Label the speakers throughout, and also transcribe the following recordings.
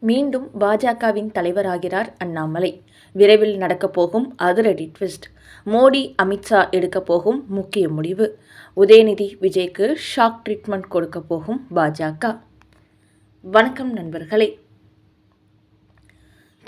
Speaker 1: மீண்டும் பாஜகவின் தலைவராகிறார் அண்ணாமலை. விரைவில் நடக்கப் போகும் அதிரடி ட்விஸ்ட். மோடி அமித்ஷா எடுக்கப் போகும் முக்கிய முடிவு. உதயநிதி விஜய்க்கு ஷாக் ட்ரீட்மெண்ட் கொடுக்க போகும் பாஜக. வணக்கம் நண்பர்களே.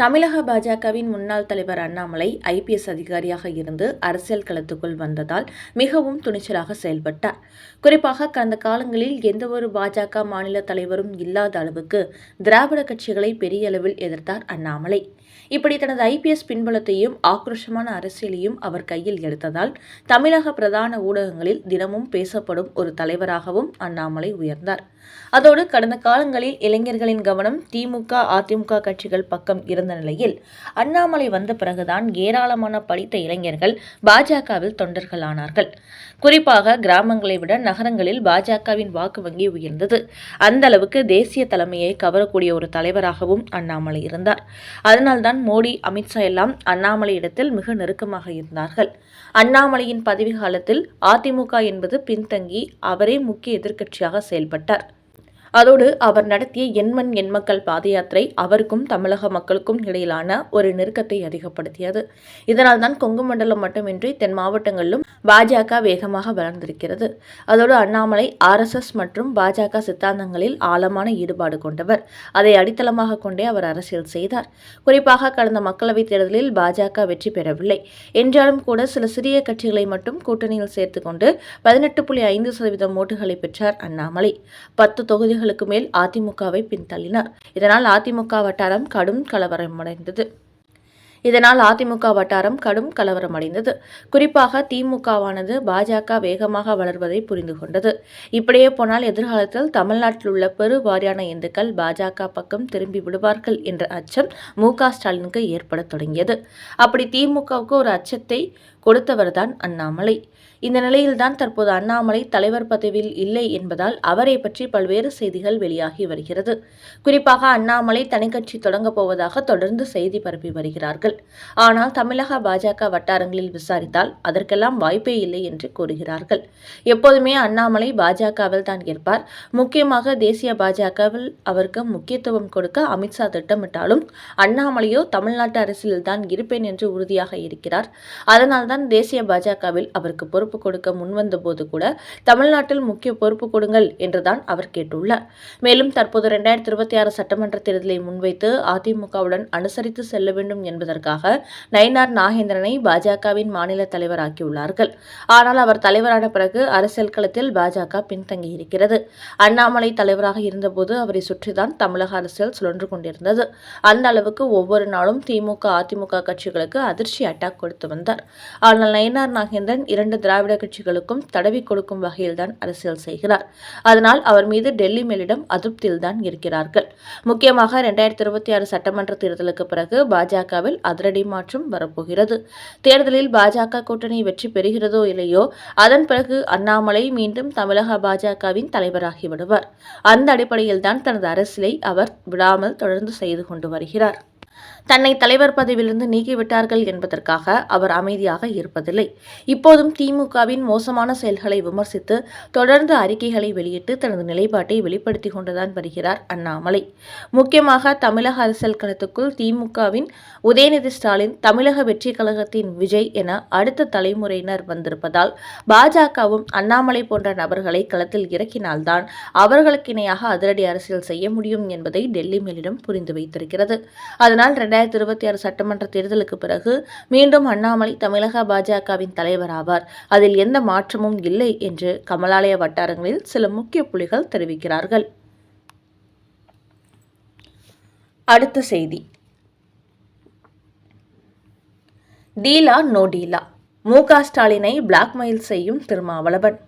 Speaker 1: தமிழக பாஜகவின் முன்னாள் தலைவர் அண்ணாமலை ஐபிஎஸ் அதிகாரியாக இருந்து அரசியல் களத்துக்குள் வந்ததால் மிகவும் துணிச்சலாக செயல்பட்டார். குறிப்பாக கடந்த காலங்களில் எந்தவொரு பாஜக மாநில தலைவரும் இல்லாத அளவுக்கு திராவிட கட்சிகளை பெரிய அளவில் எதிர்த்தார் அண்ணாமலை. இப்படி தனது ஐபிஎஸ் பின்பலத்தையும் ஆக்ரோஷமான அரசியலையும் அவர் கையில் எடுத்ததால் தமிழக பிரதான ஊடகங்களில் தினமும் பேசப்படும் ஒரு தலைவராகவும் அண்ணாமலை உயர்ந்தார். அதோடு கடந்த காலங்களில் இளைஞர்களின் கவனம் திமுக அதிமுக கட்சிகள் பக்கம் இருந்த நிலையில் அண்ணாமலை வந்த பிறகுதான் ஏராளமான படித்த இளைஞர்கள் பாஜகவில் தொண்டர்களானார்கள். குறிப்பாக கிராமங்களை விட நகரங்களில் பாஜகவின் வாக்கு வங்கி உயர்ந்தது. அந்த அளவுக்கு தேசிய தலைமையை கவரக்கூடிய ஒரு தலைவராகவும் அண்ணாமலை இருந்தார். அதனால்தான் மோடி அமித்ஷா எல்லாம் அண்ணாமலை இடத்தில் மிக நெருக்கமாக இருந்தார்கள். அண்ணாமலையின் பதவி காலத்தில் அதிமுக என்பது பின்தங்கி அவரே முக்கிய எதிர்க்கட்சியாக செயல்பட்டார். அதோடு அவர் நடத்திய எண்மண் எண்மக்கள் பாத யாத்திரை அவருக்கும் தமிழக மக்களுக்கும் இடையிலான ஒரு நெருக்கத்தை அதிகப்படுத்தியது. இதனால் தான் கொங்கு மண்டலம் மட்டுமின்றி தென் மாவட்டங்களிலும் பாஜக வேகமாக வளர்ந்திருக்கிறது. அதோடு அண்ணாமலை ஆர்எஸ்எஸ் மற்றும் பாஜக சித்தாந்தங்களில் ஆழமான ஈடுபாடு கொண்டவர். அதை அடித்தளமாக கொண்டே அவர் அரசியல் செய்தார். குறிப்பாக கடந்த மக்களவைத் தேர்தலில் பாஜக வெற்றி பெறவில்லை. என்றாலும் கூட சில சிறிய கட்சிகளை மட்டும் கூட்டணியில் சேர்த்துக்கொண்டு பதினெட்டு புள்ளி ஐந்து சதவீதம் ஓட்டுகளை பெற்றார் அண்ணாமலை. பத்து தொகுதிகள் தொகுதிகளுக்கு மேல் அதிமுகவை பின்தள்ளினார். இதனால் அதிமுக வட்டாரம் கடும் கலவரமடைந்தது. இதனால் அதிமுக வட்டாரம் கடும் கலவரம் அடைந்தது. குறிப்பாக திமுகவானது பாஜக வேகமாக வளர்வதை புரிந்து கொண்டது. இப்படியே போனால் எதிர்காலத்தில் தமிழ்நாட்டில் உள்ள பெருவாரியான இந்துக்கள் பாஜக பக்கம் திரும்பி விடுவார்கள் என்ற அச்சம் மு ஸ்டாலினுக்கு ஏற்படத் தொடங்கியது. அப்படி திமுகவுக்கு ஒரு அச்சத்தை கொடுத்தவர்தான் அண்ணாமலை. இந்த நிலையில்தான் தற்போது அண்ணாமலை தலைவர் பதவியில் இல்லை என்பதால் அவரை பற்றி பல்வேறு செய்திகள் வெளியாகி வருகிறது. குறிப்பாக அண்ணாமலை தனிக்கட்சி தொடங்கப் போவதாக தொடர்ந்து செய்தி பரப்பி வருகிறார்கள். ஆனால் தமிழக பாஜக வட்டாரங்களில் விசாரித்தால் அதற்கெல்லாம் வாய்ப்பே இல்லை என்று கூறுகிறார்கள். எப்போதுமே அண்ணாமலை பாஜகவில் தான் இருப்பார். முக்கியமாக தேசிய பாஜகவில் அவருக்கு முக்கியத்துவம் கொடுக்க அமித்ஷா திட்டமிட்டாலும் அண்ணாமலையோ தமிழ்நாட்டு அரசியலில் தான் இருப்பேன் என்று உறுதியாக இருக்கிறார். அதனால்தான் தேசிய பாஜகவில் அவருக்கு பொறுப்பு கொடுக்க முன்வந்த போது கூட தமிழ்நாட்டில் முக்கிய பொறுப்பு கொடுங்கள் என்றுதான் அவர் கேட்டுள்ளார். மேலும் தற்போது இரண்டாயிரத்தி இருபத்தி ஆறு சட்டமன்ற தேர்தலை முன்வைத்து அதிமுகவுடன் அனுசரித்து செல்ல வேண்டும் என்பதற்கு என்பதற்காக நயினார் நாகேந்திரனை பாஜகவின் மாநில தலைவராக்கியுள்ளார்கள். ஆனால் அவர் தலைவரான பிறகு அரசியல் களத்தில் பாஜக பின்தங்கியிருக்கிறது. அண்ணாமலை தலைவராக இருந்தபோது அவரை சுற்றிதான் தமிழக அரசியல் சுழன்று கொண்டிருந்தது. அந்த அளவுக்கு ஒவ்வொரு நாளும் திமுக அதிமுக கட்சிகளுக்கு அதிர்ச்சி அட்டாக் கொடுத்து வந்தார். ஆனால் நயினார் நாகேந்திரன் இரண்டு திராவிட கட்சிகளுக்கும் தடவி கொடுக்கும் வகையில்தான் அரசியல் செய்கிறார். அதனால் அவர் மீது டெல்லி மேலிடம் அதிருப்தியில்தான் இருக்கிறார்கள். முக்கியமாக இரண்டாயிரத்தி இருபத்தி ஆறு சட்டமன்ற தேர்தலுக்கு பிறகு பாஜகவில் அதிரடி மாற்றம் வரப்போகிறது. தேர்தலில் பாஜக கூட்டணி வெற்றி பெறுகிறதோ இல்லையோ அதன் பிறகு அண்ணாமலை மீண்டும் தமிழக பாஜகவின் தலைவராகி விடுவார் அந்த அடிப்படையில்தான் தனது அரசியலை அவர் விடாமல் தொடர்ந்து செய்து கொண்டு வருகிறார். தன்னை தலைவர் பதவியிலிருந்து நீக்கிவிட்டார்கள் என்பதற்காக அவர் அமைதியாக இருப்பதில்லை. இப்போதும் திமுகவின் மோசமான செயல்களை விமர்சித்து தொடர்ந்து அறிக்கைகளை வெளியிட்டு தனது நிலைப்பாட்டை வெளிப்படுத்திக் கொண்டுதான் வருகிறார் அண்ணாமலை. முக்கியமாக தமிழக அரசியல் களத்துக்குள் திமுகவின் உதயநிதி ஸ்டாலின் தமிழக வெற்றி கழகத்தின் விஜய் என அடுத்த தலைமுறையினர் வந்திருப்பதால் பாஜகவும் அண்ணாமலை போன்ற நபர்களை களத்தில் இறக்கினால்தான் அவர்களுக்கு இணையாக அதிரடி அரசியல் செய்ய முடியும் என்பதை டெல்லி மேலிடம் புரிந்து வைத்திருக்கிறது. அதனால் இரண்டாயிரத்தி இருபத்தி ஆறு சட்டமன்ற தேர்தலுக்கு பிறகு மீண்டும் அண்ணாமலை தமிழக பாஜகவின் தலைவர் ஆவார். அதில் எந்த மாற்றமும் இல்லை என்று கமலாலய வட்டாரங்களில் சில முக்கிய புலிகள் தெரிவிக்கிறார்கள். அடுத்த செய்தி. டீலா நோ டீலா. மு ஸ்டாலினை பிளாக்மெயில் செய்யும் திருமாவளவன்.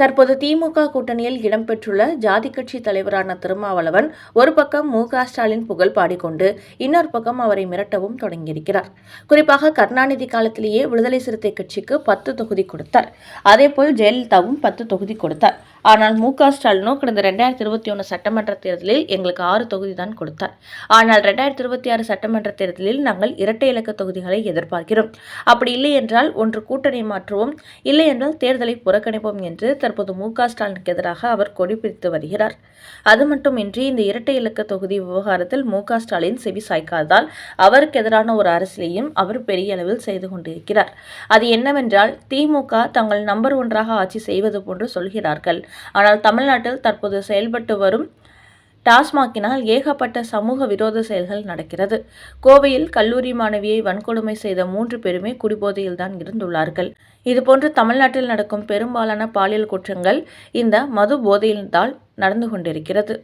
Speaker 1: தற்போது திமுக கூட்டணியில் இடம்பெற்றுள்ள ஜாதி கட்சி தலைவரான திருமாவளவன் ஒரு பக்கம் மு ஸ்டாலின் புகழ் பாடிக்கொண்டு இன்னொரு பக்கம் அவரை மிரட்டவும் தொடங்கியிருக்கிறார். குறிப்பாக கருணாநிதி காலத்திலேயே விடுதலை சிறுத்தை கட்சிக்கு பத்து தொகுதி கொடுத்தார். அதேபோல் ஜெயலலிதாவும் பத்து தொகுதி கொடுத்தார். ஆனால் மு க ஸ்டாலினோ கடந்த ரெண்டாயிரத்தி இருபத்தி ஒன்று சட்டமன்ற தேர்தலில் எங்களுக்கு ஆறு தொகுதி தான் கொடுத்தார். ஆனால் ரெண்டாயிரத்தி இருபத்தி ஆறு சட்டமன்ற தேர்தலில் நாங்கள் இரட்டை இலக்க தொகுதிகளை எதிர்பார்க்கிறோம். அப்படி இல்லை என்றால் ஒன்று கூட்டணி மாற்றுவோம். இல்லை என்றால் தேர்தலை புறக்கணிப்போம் என்று தற்போது மு க ஸ்டாலினுக்கு எதிராக அவர் கொடி பிடித்து வருகிறார். அது மட்டுமின்றி இந்த இரட்டை இலக்க தொகுதி விவகாரத்தில் மு க ஸ்டாலின் செவி சாய்க்காததால் அவருக்கு எதிரான ஒரு அரசியலையும் அவர் பெரிய அளவில் செய்து கொண்டிருக்கிறார். அது என்னவென்றால் திமுக தங்கள் நம்பர் ஒன்றாக ஆட்சி செய்வது போன்று சொல்கிறார்கள். ஆனால் தமிழ்நாட்டில் தற்போது செயல்பட்டு வரும் டாஸ்மாகினால் ஏகப்பட்ட சமூக விரோத செயல்கள் நடக்கிறது. கோவையில் கல்லூரி மாணவியை வன்கொடுமை செய்த மூன்று பேருமே குடிபோதையில்தான் இருந்துள்ளார்கள். இதுபோன்று தமிழ்நாட்டில் நடக்கும் பெரும்பாலான பாலியல் குற்றங்கள் இந்த மது போதையில்தான் நடந்து கொண்டிருக்கிறது.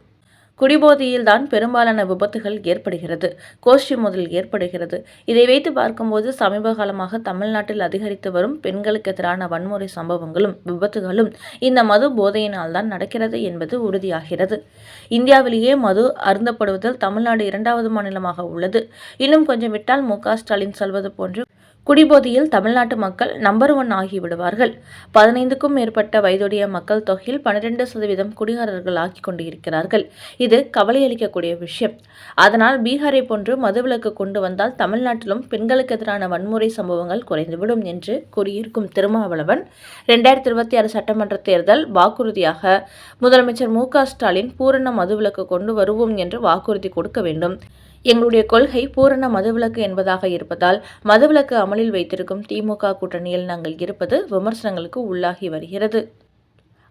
Speaker 1: குடிபோதையில்தான் பெரும்பாலான விபத்துகள் ஏற்படுகிறது. கோஷ்டி முதல் ஏற்படுகிறது. இதை வைத்து பார்க்கும்போது சமீப காலமாக தமிழ்நாட்டில் அதிகரித்து வரும் பெண்களுக்கு எதிரான வன்முறை சம்பவங்களும் விபத்துகளும் இந்த மது போதையினால் தான் நடக்கிறது என்பது உறுதியாகிறது. இந்தியாவிலேயே மது அருந்தப்படுவதில் தமிழ்நாடு இரண்டாவது மாநிலமாக உள்ளது. இன்னும் கொஞ்சம் விட்டால் மு ஸ்டாலின் சொல்வது போன்று குடிபோதையில் தமிழ்நாட்டு மக்கள் நம்பர் ஒன் ஆகிவிடுவார்கள் பதினைந்துக்கும் மேற்பட்ட வயதுடைய மக்கள் தொகையில் பன்னிரண்டு சதவீதம் குடிகாரர்கள் ஆக்கிக் கொண்டிருக்கிறார்கள். இது கவலையளிக்கக்கூடிய விஷயம். அதனால் பீகாரை போன்று மதுவிலக்கு கொண்டு வந்தால் தமிழ்நாட்டிலும் பெண்களுக்கு எதிரான வன்முறை சம்பவங்கள் குறைந்துவிடும் என்று கூறியிருக்கும் திருமாவளவன் இரண்டாயிரத்தி இருபத்தி ஆறு சட்டமன்ற தேர்தல் வாக்குறுதியாக முதலமைச்சர் மு க ஸ்டாலின் பூரண மதுவிலக்கு கொண்டு வருவோம் என்று வாக்குறுதி கொடுக்க வேண்டும். எங்களுடைய கொள்கை பூரண மதுவிலக்கு என்பதாக இருப்பதால் மதுவிலக்கு அமலில் வைத்திருக்கும் திமுக கூட்டணியில் நாங்கள் இருப்பது விமர்சனங்களுக்கு உள்ளாகி வருகிறது.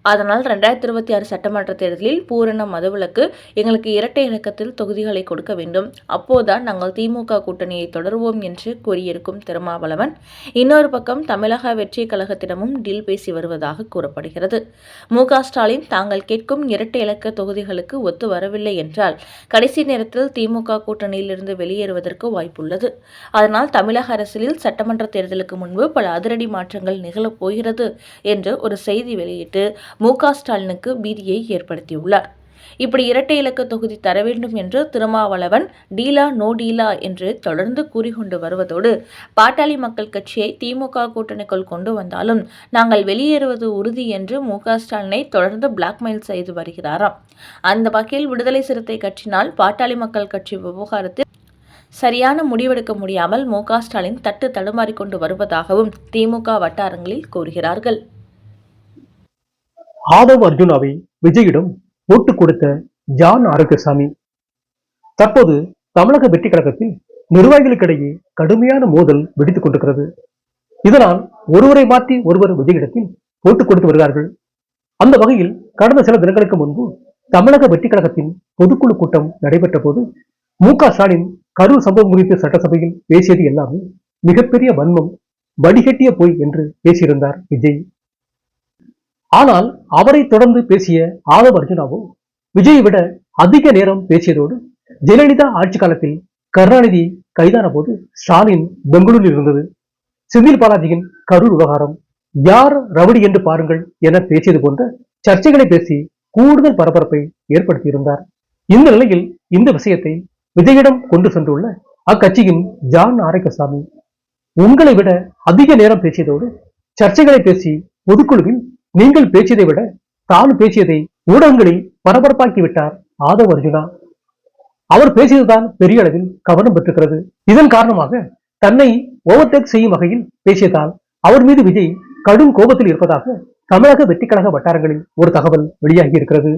Speaker 1: அதனால் ரெண்டாயிரத்தி இருபத்தி ஆறு சட்டமன்ற தேர்தலில் பூரண மதுவிலக்கு எங்களுக்கு இரட்டை இலக்கத்தில் தொகுதிகளை கொடுக்க வேண்டும். அப்போதுதான் நாங்கள் திமுக கூட்டணியை தொடருவோம் என்று கூறியிருக்கும் திருமாவளவன் இன்னொரு பக்கம் தமிழக வெற்றி கழகத்திடமும் டீல் பேசி வருவதாக கூறப்படுகிறது. மு. ஸ்டாலின் தாங்கள் கேட்கும் இரட்டை இலக்க தொகுதிகளுக்கு ஒத்து வரவில்லை என்றால் கடைசி நேரத்தில் திமுக கூட்டணியிலிருந்து வெளியேறுவதற்கு வாய்ப்புள்ளது. அதனால் தமிழக அரசியலில் சட்டமன்ற தேர்தலுக்கு முன்பு பல அதிரடி மாற்றங்கள் நிகழப் போகிறது என்று ஒரு செய்தி வெளியிட்டு மு க ஸ்டாலினுக்கு பீதியை ஏற்படுத்தியுள்ளார். இப்படி இரட்டை இலக்க தொகுதி தர வேண்டும் என்று திருமாவளவன் டீலா நோ டீலா என்று தொடர்ந்து கூறிக்கொண்டு வருவதோடு பாட்டாளி மக்கள் கட்சியை திமுக கூட்டணிக்குள் கொண்டு வந்தாலும் நாங்கள் வெளியேறுவது உறுதி என்று மு க ஸ்டாலினை தொடர்ந்து பிளாக்மெயில் செய்து வருகிறாராம். அந்த வகையில் விடுதலை சிறுத்தை கட்சினால் பாட்டாளி மக்கள் கட்சி விவகாரத்தில் சரியான முடிவெடுக்க முடியாமல் மு க ஸ்டாலின் தட்டு தடுமாறிக்கொண்டு வருவதாகவும் திமுக வட்டாரங்களில் கூறுகிறார்கள்.
Speaker 2: ஆதவ் அர்ஜுனாவை விஜயிடம் ஓட்டு கொடுத்த ஜான் ஆரோக்கியசாமி. தற்போது தமிழக வெற்றி கழகத்தில் நிர்வாகிகளுக்கிடையே கடுமையான மோதல் வெடித்துக் கொண்டிருக்கிறது. இதனால் ஒருவரை மாற்றி ஒருவர் விஜயிடத்தில் ஓட்டு கொடுத்து வருகிறார்கள். அந்த வகையில் கடந்த சில தினங்களுக்கு முன்பு தமிழக வெற்றி கழகத்தின் பொதுக்குழு கூட்டம் நடைபெற்ற போது மு க ஸ்டாலின் கரூர் சம்பவம் குறித்து சட்டசபையில் பேசியது எல்லாமே மிகப்பெரிய வன்மம் வடிகட்டிய பொய் என்று பேசியிருந்தார் விஜய். ஆனால் அவரை தொடர்ந்து பேசிய ஆதவ அர்ஜுனாவோ விஜயை விட அதிக நேரம் பேசியதோடு ஜெயலலிதா ஆட்சி காலத்தில் கருணாநிதி கைதான போது ஸ்டாலின் பெங்களூரில் இருந்தது. செந்தில் பாலாஜியின் கரூர் விவகாரம் யார் ரவுடி என்று பாருங்கள் என பேசியது போன்ற சர்ச்சைகளை பேசி கூடுதல் பரபரப்பை ஏற்படுத்தியிருந்தார். இந்த நிலையில் இந்த விஷயத்தை விஜயிடம் கொண்டு சென்றுள்ள அக்கட்சியின் ஜான் ஆரோக்கியசாமி உங்களை விட அதிக நேரம் பேசியதோடு சர்ச்சைகளை பேசி பொதுக்குழுவில் நீங்கள் பேசியதை விட தான் பேசியதை ஊடகங்களில் பரபரப்பாக்கி விட்டார் ஆதவ் அர்ஜுனா. அவர் பேசியதுதான் பெரிய அளவில் கவனம் பெற்றுக்கிறது இதன் காரணமாக தன்னை ஓவர்டேக் செய்யும் வகையில் பேசியதால் அவர் மீது விஜய் கடும் கோபத்தில் இருப்பதாக தமிழக வெற்றிக்கழக வட்டாரங்களில் ஒரு தகவல் வெளியாகி இருக்கிறது.